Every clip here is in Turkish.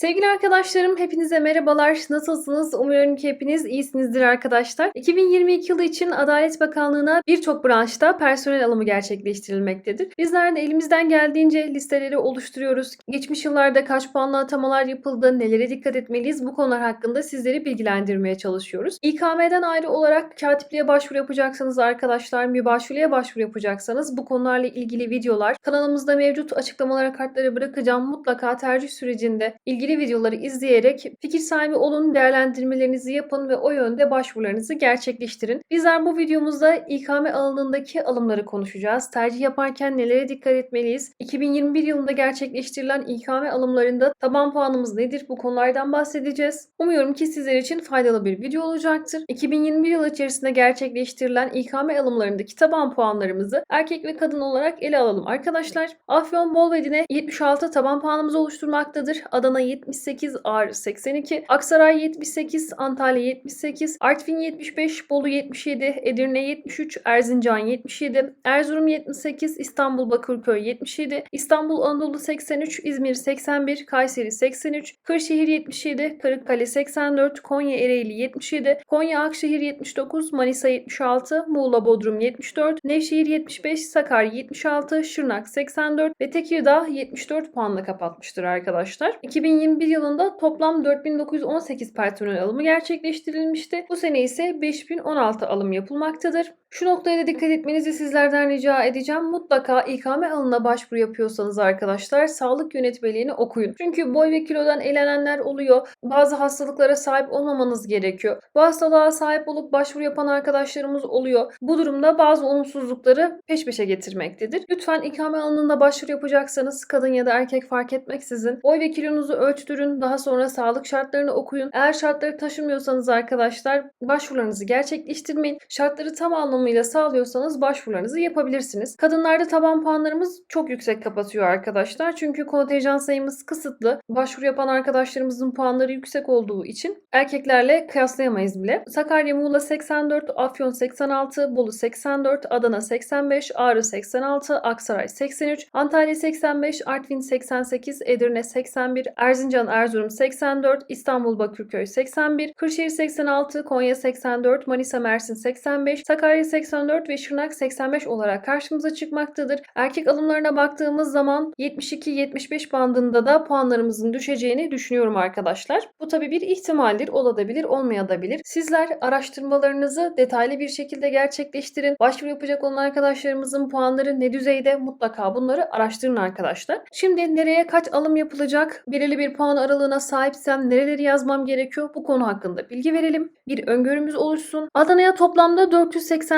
Sevgili arkadaşlarım hepinize merhabalar. Nasılsınız? Umuyorum ki hepiniz iyisinizdir arkadaşlar. 2022 yılı için Adalet Bakanlığı'na birçok branşta personel alımı gerçekleştirilmektedir. Bizler de elimizden geldiğince listeleri oluşturuyoruz. Geçmiş yıllarda kaç puanlı atamalar yapıldı, nelere dikkat etmeliyiz bu konular hakkında sizleri bilgilendirmeye çalışıyoruz. İKM'den ayrı olarak katipliğe başvuru yapacaksanız arkadaşlar, mübaşirliğe başvuru yapacaksanız bu konularla ilgili videolar kanalımızda mevcut açıklamalara kartları bırakacağım. Mutlaka tercih sürecinde ilgili videoları izleyerek fikir sahibi olun, değerlendirmelerinizi yapın ve o yönde başvurularınızı gerçekleştirin. Bizler bu videomuzda İKM alanındaki alımları konuşacağız. Tercih yaparken nelere dikkat etmeliyiz? 2021 yılında gerçekleştirilen İKM alımlarında taban puanımız nedir? Bu konulardan bahsedeceğiz. Umuyorum ki sizler için faydalı bir video olacaktır. 2021 yılı içerisinde gerçekleştirilen İKM alımlarındaki taban puanlarımızı erkek ve kadın olarak ele alalım arkadaşlar. Afyon Bolvedin'e 76 taban puanımız oluşturmaktadır. Adana 78, Ağrı 82, Aksaray 78, Antalya 78, Artvin 75, Bolu 77, Edirne 73, Erzincan 77, Erzurum 78, İstanbul Bakırköy 77, İstanbul Anadolu 83, İzmir 81, Kayseri 83, Kırşehir 77, Kırıkkale 84, Konya Ereğli 77, Konya Akşehir 79, Manisa 76, Muğla Bodrum 74, Nevşehir 75, Sakarya 76, Şırnak 84 ve Tekirdağ 74 puanla kapatmıştır arkadaşlar. 2021 yılında toplam 4918 personel alımı gerçekleştirilmişti. Bu sene ise 5016 alım yapılmaktadır. Şu noktaya da dikkat etmenizi sizlerden rica edeceğim. Mutlaka İKM alımına başvuru yapıyorsanız arkadaşlar sağlık yönetmeliğini okuyun. Çünkü boy ve kilodan elenenler oluyor. Bazı hastalıklara sahip olmamanız gerekiyor. Bu hastalığa sahip olup başvuru yapan arkadaşlarımız oluyor. Bu durumda bazı olumsuzlukları peş peşe getirmektedir. Lütfen İKM alanında başvuru yapacaksanız kadın ya da erkek fark etmeksizin boy ve kilonuzu ölçtürün. Daha sonra sağlık şartlarını okuyun. Eğer şartları taşımıyorsanız arkadaşlar başvurularınızı gerçekleştirmeyin. Şartları tam anlamıyla sağlıyorsanız başvurularınızı yapabilirsiniz. Kadınlarda taban puanlarımız çok yüksek kapatıyor arkadaşlar. Çünkü kontenjan sayımız kısıtlı. Başvuru yapan arkadaşlarımızın puanları yüksek olduğu için erkeklerle kıyaslayamayız bile. Sakarya, Muğla 84, Afyon 86, Bolu 84, Adana 85, Ağrı 86, Aksaray 83, Antalya 85, Artvin 88, Edirne 81, Erzincan, Erzurum 84, İstanbul, Bakırköy 81, Kırşehir 86, Konya 84, Manisa, Mersin 85, Sakarya 84 ve Şırnak 85 olarak karşımıza çıkmaktadır. Erkek alımlarına baktığımız zaman 72-75 bandında da puanlarımızın düşeceğini düşünüyorum arkadaşlar. Bu tabi bir ihtimaldir. Olabilir, olmayabilir. Sizler araştırmalarınızı detaylı bir şekilde gerçekleştirin. Başvuru yapacak olan arkadaşlarımızın puanları ne düzeyde mutlaka bunları araştırın arkadaşlar. Şimdi nereye kaç alım yapılacak? Belirli bir puan aralığına sahipsem nereleri yazmam gerekiyor? Bu konu hakkında bilgi verelim. Bir öngörümüz oluşsun. Adana'ya toplamda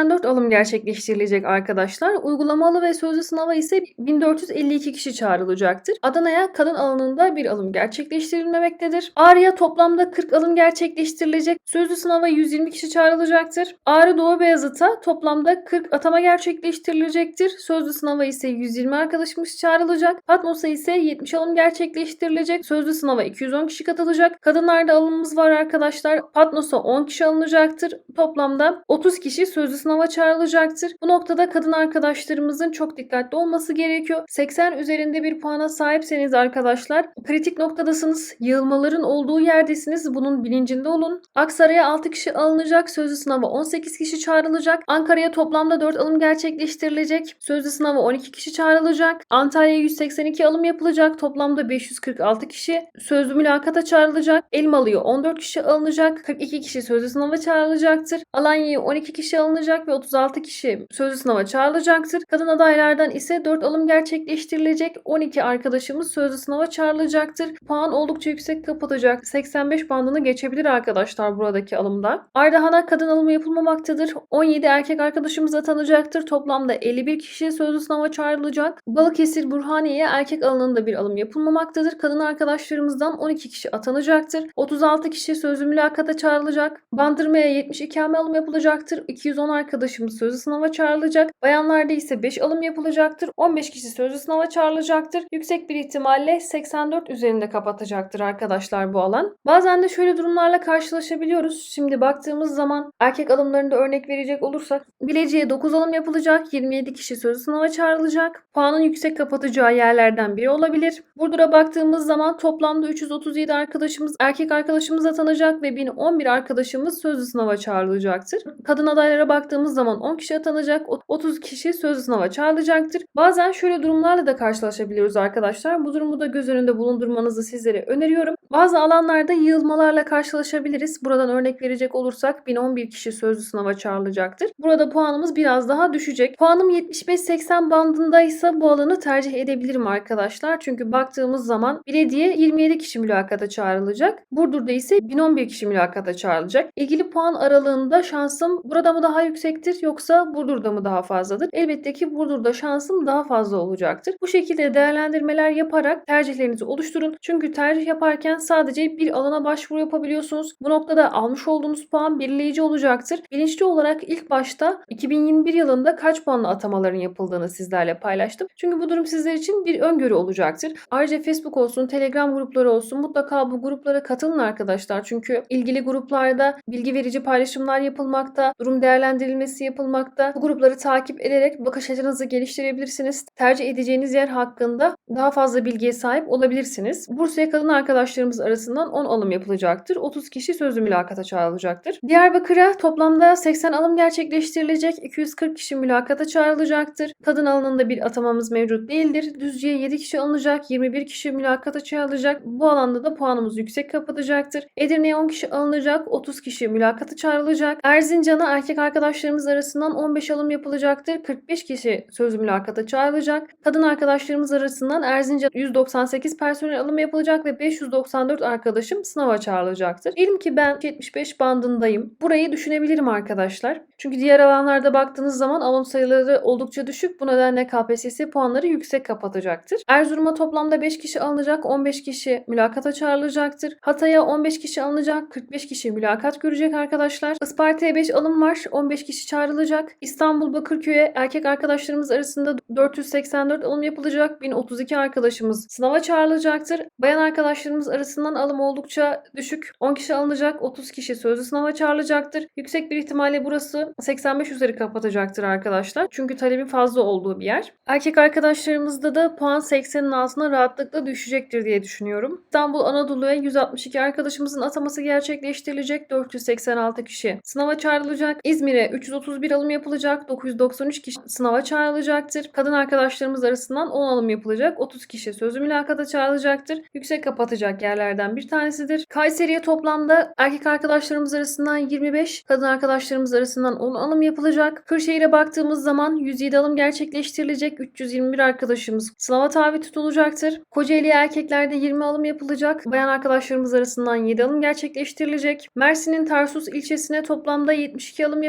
484 alım gerçekleştirilecek arkadaşlar. Uygulamalı ve sözlü sınava ise 1452 kişi çağrılacaktır. Adana'ya kadın alanında bir alım gerçekleştirilmemektedir. Ağrı'ya toplamda 40 alım gerçekleştirilecek. Sözlü sınava 120 kişi çağrılacaktır. Ağrı Doğu Beyazıt'a toplamda 40 atama gerçekleştirilecektir. Sözlü sınava ise 120 arkadaşımız çağrılacak. Patmos'a ise 70 alım gerçekleştirilecek. Sözlü sınava 210 kişi katılacak. Kadınlarda alımımız var arkadaşlar. Patmos'a 10 kişi alınacaktır. Toplamda 30 kişi sözlü sınava çağrılacaktır. Bu noktada kadın arkadaşlarımızın çok dikkatli olması gerekiyor. 80 üzerinde bir puana sahipseniz arkadaşlar kritik noktadasınız. Yığılmaların olduğu yerdesiniz. Bunun bilincinde olun. Aksaray'a 6 kişi alınacak. Sözlü sınava 18 kişi çağrılacak. Ankara'ya toplamda 4 alım gerçekleştirilecek. Sözlü sınava 12 kişi çağrılacak. Antalya'ya 182 alım yapılacak. Toplamda 546 kişi sözlü mülakata çağrılacak. Elmalı'ya 14 kişi alınacak. 42 kişi sözlü sınava çağrılacaktır. Alanya'ya 12 kişi alınacak ve 36 kişi sözlü sınava çağrılacaktır. Kadın adaylardan ise 4 alım gerçekleştirilecek. 12 arkadaşımız sözlü sınava çağrılacaktır. Puan oldukça yüksek kapatacak. 85 bandını geçebilir arkadaşlar buradaki alımda. Ardahan'a kadın alımı yapılmamaktadır. 17 erkek arkadaşımız atanacaktır. Toplamda 51 kişi sözlü sınava çağrılacak. Balıkesir Burhaniye'ye erkek alanında bir alım yapılmamaktadır. Kadın arkadaşlarımızdan 12 kişi atanacaktır. 36 kişi sözlü mülakata çağrılacak. Bandırma'ya 70 ikame alım yapılacaktır. 210 arkadaşımız sözlü sınava çağrılacak. Bayanlarda ise 5 alım yapılacaktır. 15 kişi sözlü sınava çağrılacaktır. Yüksek bir ihtimalle 84 üzerinde kapatacaktır arkadaşlar bu alan. Bazen de şöyle durumlarla karşılaşabiliyoruz. Şimdi baktığımız zaman erkek alımlarında örnek verecek olursak bileciye 9 alım yapılacak. 27 kişi sözlü sınava çağrılacak. Puanın yüksek kapatacağı yerlerden biri olabilir. Burdur'a baktığımız zaman toplamda 337 arkadaşımız erkek arkadaşımız atanacak ve 1011 arkadaşımız sözlü sınava çağrılacaktır. Kadın adaylara baktığımız zaman 10 kişi atanacak, 30 kişi sözlü sınava çağrılacaktır. Bazen şöyle durumlarla da karşılaşabiliyoruz arkadaşlar. Bu durumu da göz önünde bulundurmanızı sizlere öneriyorum. Bazı alanlarda yığılmalarla karşılaşabiliriz. Buradan örnek verecek olursak 1011 kişi sözlü sınava çağrılacaktır. Burada puanımız biraz daha düşecek. Puanım 75-80 bandındaysa bu alanı tercih edebilirim arkadaşlar. Çünkü baktığımız zaman belediye 27 kişi mülakata çağrılacak. Burdur'da ise 1011 kişi mülakata çağrılacak. İlgili puan aralığında şansım burada mı daha yüksektir yoksa Burdur'da mı daha fazladır? Elbette ki Burdur'da şansım daha fazla olacaktır. Bu şekilde değerlendirmeler yaparak tercihlerinizi oluşturun. Çünkü tercih yaparken sadece bir alana başvuru yapabiliyorsunuz. Bu noktada almış olduğunuz puan belirleyici olacaktır. Bilinçli olarak ilk başta 2021 yılında kaç puanla atamaların yapıldığını sizlerle paylaştım. Çünkü bu durum sizler için bir öngörü olacaktır. Ayrıca Facebook olsun, Telegram grupları olsun mutlaka bu gruplara katılın arkadaşlar. Çünkü ilgili gruplarda bilgi verici paylaşımlar yapılmakta, durum değerlendirilmesi yapılmakta. Bu grupları takip ederek bakış açınızı geliştirebilirsiniz. Tercih edeceğiniz yer hakkında daha fazla bilgiye sahip olabilirsiniz. Bursa'ya kadın arkadaşlarımız arasından 10 alım yapılacaktır. 30 kişi sözlü mülakata çağrılacaktır. Diyarbakır'a toplamda 80 alım gerçekleştirilecek. 240 kişi mülakata çağrılacaktır. Kadın alanında bir atamamız mevcut değildir. Düzce'ye 7 kişi alınacak. 21 kişi mülakata çağrılacak. Bu alanda da puanımız yüksek kapatacaktır. Edirne'ye 10 kişi alınacak. 30 kişi mülakata çağrılacak. Erzincan'a erkek arkadaşlarımız arasından 15 alım yapılacaktır. 45 kişi sözlü mülakata çağrılacak. Kadın arkadaşlarımız arasından Erzincan 198 personel alımı yapılacak ve 594 arkadaşım sınava çağrılacaktır. Diyelim ki ben 75 bandındayım. Burayı düşünebilirim arkadaşlar. Çünkü diğer alanlarda baktığınız zaman alım sayıları oldukça düşük. Bu nedenle KPSS puanları yüksek kapatacaktır. Erzurum'a toplamda 5 kişi alınacak, 15 kişi mülakata çağrılacaktır. Hatay'a 15 kişi alınacak, 45 kişi mülakat görecek arkadaşlar. Isparta'ya 5 alım var, 15 kişi çağrılacak. İstanbul Bakırköy'e erkek arkadaşlarımız arasında 484 alım yapılacak. 1032 arkadaşımız sınava çağrılacaktır. Bayan arkadaşlarımız arasından alım oldukça düşük. 10 kişi alınacak, 30 kişi sözlü sınava çağrılacaktır. Yüksek bir ihtimalle burası 85 üzeri kapatacaktır arkadaşlar. Çünkü talebin fazla olduğu bir yer. Erkek arkadaşlarımızda da puan 80'in altına rahatlıkla düşecektir diye düşünüyorum. İstanbul Anadolu'ya 162 arkadaşımızın ataması gerçekleştirilecek. 486 kişi sınava çağrılacak. İzmir'e 331 alım yapılacak. 993 kişi sınava çağrılacaktır. Kadın arkadaşlarımız arasından 10 alım yapılacak. 30 kişi sözlü mülakata çağrılacaktır. Yüksek kapatacak yerlerden bir tanesidir. Kayseri'ye toplamda erkek arkadaşlarımız arasından 25, kadın arkadaşlarımız arasından 10 alım yapılacak. Kırşehir'e baktığımız zaman 107 alım gerçekleştirilecek. 321 arkadaşımız sınava tabi tutulacaktır. Kocaeli'ye erkeklerde 20 alım yapılacak. Bayan arkadaşlarımız arasından 7 alım gerçekleştirilecek. Mersin'in Tarsus ilçesine toplamda 72 alım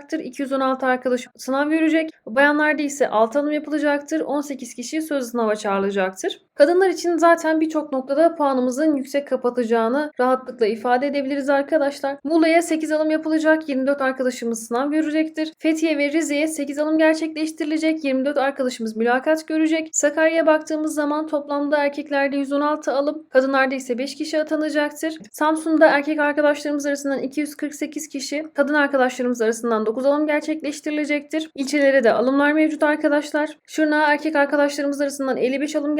yapılacaktır. 216 arkadaş sınav görecek. Bayanlarda ise 6 alım yapılacaktır. 18 kişi söz sınava çağrılacaktır. Kadınlar için zaten birçok noktada puanımızın yüksek kapatacağını rahatlıkla ifade edebiliriz arkadaşlar. Muğla'ya 8 alım yapılacak. 24 arkadaşımız sınav görecektir. Fethiye ve Rize'ye 8 alım gerçekleştirilecek. 24 arkadaşımız mülakat görecek. Sakarya'ya baktığımız zaman toplamda erkeklerde 116 alım, kadınlarda ise 5 kişi atanacaktır. Samsun'da erkek arkadaşlarımız arasından 248 kişi, kadın arkadaşlarımız arasından 9 alım gerçekleştirilecektir. İlçelere de alımlar mevcut arkadaşlar. Şırnak'a erkek arkadaşlarımız arasından 55 alım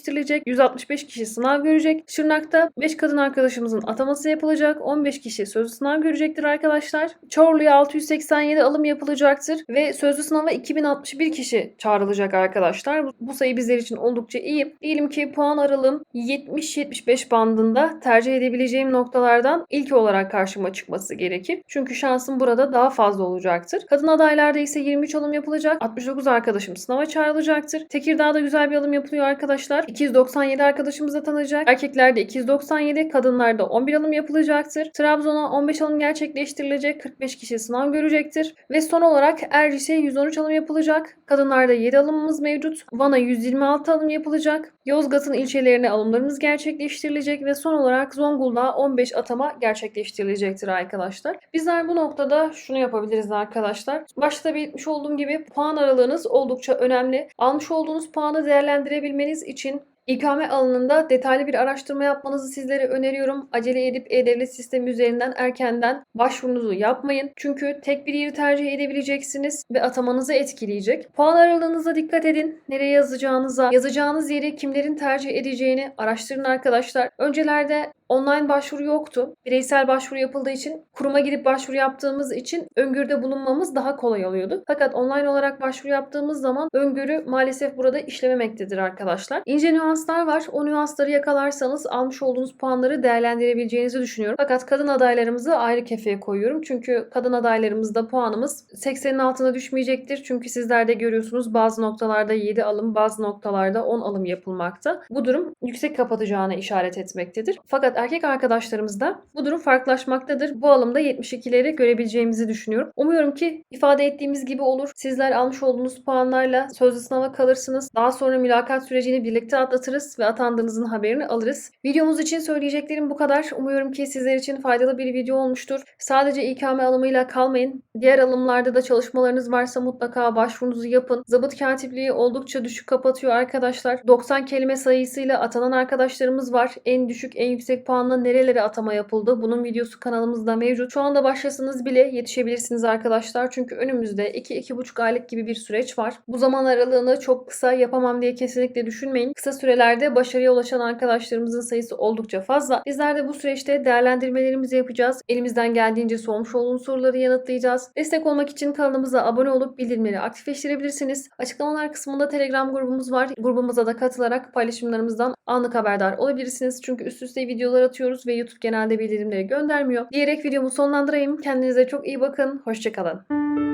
gerçekleştirilecek. 165 kişi sınav görecek. Şırnak'ta 5 kadın arkadaşımızın ataması yapılacak. 15 kişi sözlü sınav görecektir arkadaşlar. Çorlu'ya 687 alım yapılacaktır ve sözlü sınava 2061 kişi çağrılacak arkadaşlar. Bu, bu sayı bizler için oldukça iyi. Diyelim ki puan aralığım 70-75 bandında tercih edebileceğim noktalardan ilk olarak karşıma çıkması gerekir. Çünkü şansım burada daha fazla olacaktır. Kadın adaylarda ise 23 alım yapılacak. 69 arkadaşım sınava çağrılacaktır. Tekirdağ'da güzel bir alım yapılıyor arkadaşlar. Arkadaşlar 297 arkadaşımız atanacak. Erkeklerde 297, kadınlarda 11 alım yapılacaktır. Trabzon'a 15 alım gerçekleştirilecek. 45 kişi sınav görecektir. Ve son olarak Erciş'e 113 alım yapılacak. Kadınlarda 7 alımımız mevcut. Van'a 126 alım yapılacak. Yozgat'ın ilçelerine alımlarımız gerçekleştirilecek ve son olarak Zonguldak'a 15 atama gerçekleştirilecektir arkadaşlar. Bizler bu noktada şunu yapabiliriz arkadaşlar. Başta belirtmiş olduğum gibi puan aralığınız oldukça önemli. Almış olduğunuz puanı değerlendirebilmeniz için İKame alanında detaylı bir araştırma yapmanızı sizlere öneriyorum. Acele edip E-Devlet sistemi üzerinden erkenden başvurunuzu yapmayın. Çünkü tek bir yeri tercih edebileceksiniz ve atamanızı etkileyecek. Puan aralığınıza dikkat edin. Nereye yazacağınıza, yazacağınız yeri kimlerin tercih edeceğini araştırın arkadaşlar. Öncelerde online başvuru yoktu. Bireysel başvuru yapıldığı için kuruma gidip başvuru yaptığımız için öngörüde bulunmamız daha kolay oluyordu. Fakat online olarak başvuru yaptığımız zaman öngörü maalesef burada işlememektedir arkadaşlar. İnce nüanslar var. O nüansları yakalarsanız almış olduğunuz puanları değerlendirebileceğinizi düşünüyorum. Fakat kadın adaylarımızı ayrı kefeye koyuyorum. Çünkü kadın adaylarımızda puanımız 80'in altına düşmeyecektir. Çünkü sizler de görüyorsunuz bazı noktalarda 7 alım, bazı noktalarda 10 alım yapılmakta. Bu durum yüksek kapatacağına işaret etmektedir. Fakat erkek arkadaşlarımızda bu durum farklılaşmaktadır. Bu alımda 72'leri görebileceğimizi düşünüyorum. Umuyorum ki ifade ettiğimiz gibi olur. Sizler almış olduğunuz puanlarla sözlü sınava kalırsınız. Daha sonra mülakat sürecini birlikte atlatırız ve atandığınızın haberini alırız. Videomuz için söyleyeceklerim bu kadar. Umuyorum ki sizler için faydalı bir video olmuştur. Sadece İKM alımıyla kalmayın. Diğer alımlarda da çalışmalarınız varsa mutlaka başvurunuzu yapın. Zabıt katipliği oldukça düşük kapatıyor arkadaşlar. 90 kelime sayısıyla atanan arkadaşlarımız var. En düşük, en yüksek puanla nerelere atama yapıldı? Bunun videosu kanalımızda mevcut. Şu anda başlasanız bile yetişebilirsiniz arkadaşlar. Çünkü önümüzde 2-2,5 aylık gibi bir süreç var. Bu zaman aralığını çok kısa yapamam diye kesinlikle düşünmeyin. Kısa sürelerde başarıya ulaşan arkadaşlarımızın sayısı oldukça fazla. Bizler de bu süreçte değerlendirmelerimizi yapacağız. Elimizden geldiğince sormuş olduğunuz soruları yanıtlayacağız. Destek olmak için kanalımıza abone olup bildirimleri aktifleştirebilirsiniz. Açıklamalar kısmında Telegram grubumuz var. Grubumuza da katılarak paylaşımlarımızdan anlık haberdar olabilirsiniz. Çünkü üst üste videolar atıyoruz ve YouTube genelde bildirimleri göndermiyor. Diyerek videomu sonlandırayım. Kendinize çok iyi bakın. Hoşçakalın.